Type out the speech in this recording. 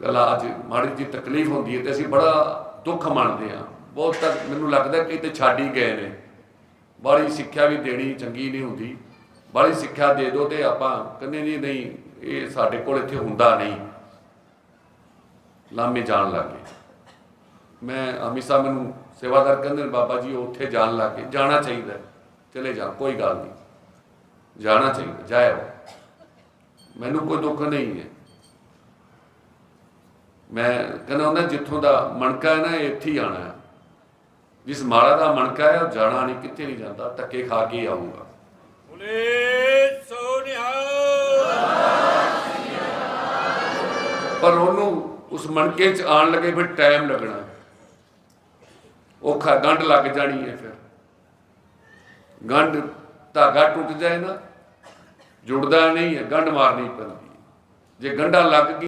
ਕਲਾ ਅੱਜ ਮਾੜੀ ਜੀ ਤਕਲੀਫ ਹੁੰਦੀ ਹੈ ਤੇ ਅਸੀਂ ਬੜਾ ਦੁੱਖ ਮੰਨਦੇ ਆ ਬਹੁਤ ਤੱਕ ਮੈਨੂੰ ਲੱਗਦਾ ਕਿ ਤੇ ਛੱਡ ਹੀ ਗਏ ਨੇ। ਬਾਹਲੀ ਸਿੱਖਿਆ ਵੀ ਦੇਣੀ ਚੰਗੀ ਨਹੀਂ ਹੁੰਦੀ। ਬਾਹਲੀ ਸਿੱਖਿਆ ਦੇ ਦਿਓ ਤੇ ਆਪਾਂ ਕਹਿੰਦੇ ਨਹੀਂ ਨਹੀਂ, ਇਹ ਸਾਡੇ ਕੋਲ ਇੱਥੇ ਹੁੰਦਾ ਨਹੀਂ। ਲਾਮੇ ਜਾਣ ਲੱਗੇ ਮੈਂ ਹਮੇਸ਼ਾ ਮੈਨੂੰ ਸੇਵਾਦਾਰ ਕਹਿੰਦੇ ਨੇ, ਬਾਬਾ ਜੀ ਉਹ ਉੱਥੇ ਜਾਣ ਲੱਗੇ ਜਾਣਾ ਚਾਹੀਦਾ ਚਲੇ ਜਾ, ਕੋਈ ਗੱਲ ਨਹੀਂ। ਜਾਣਾ ਚਾਹੀਦਾ, ਜਾਇਓ। ਮੈਨੂੰ ਕੋਈ ਦੁੱਖ ਨਹੀਂ ਹੈ। ਮੈਂ ਕਹਿੰਦਾ ਹੁੰਦਾ ਜਿੱਥੋਂ ਦਾ ਮਣਕਾ ਹੈ ਨਾ ਇੱਥੇ ਹੀ ਆਣਾ ਹੈ। ਜਿਸ ਮਾਲਾ ਦਾ ਮਣਕਾ ਹੈ ਉਹ ਜਾਣਾ ਨਹੀਂ ਕਿੱਥੇ ਨਹੀਂ ਜਾਂਦਾ। ਧੱਕੇ ਖਾ ਕੇ ਆਊਗਾ। ਬੋਲੇ ਸੋ ਨਿਹਾਲ। ਪਰ ਉਹਨੂੰ ਉਸ ਮਣਕੇ 'ਚ ਆਣ ਲੱਗੇ ਫਿਰ ਟਾਈਮ ਲੱਗਣਾ। ਔਖਾ ਗੰਢ ਲੱਗ ਜਾਣੀ ਹੈ ਫਿਰ। ਗੰਢ ਧਾਗਾ ਟੁੱਟ ਜਾਏ ਨਾ। ਜੁੜਦਾ ਨਹੀਂ ਹੈ ਗੰਢ ਮਾਰਨੀ ਪੈਂਦੀ। ਜੇ ਗੰਢਾ ਲੱਗ ਗਈ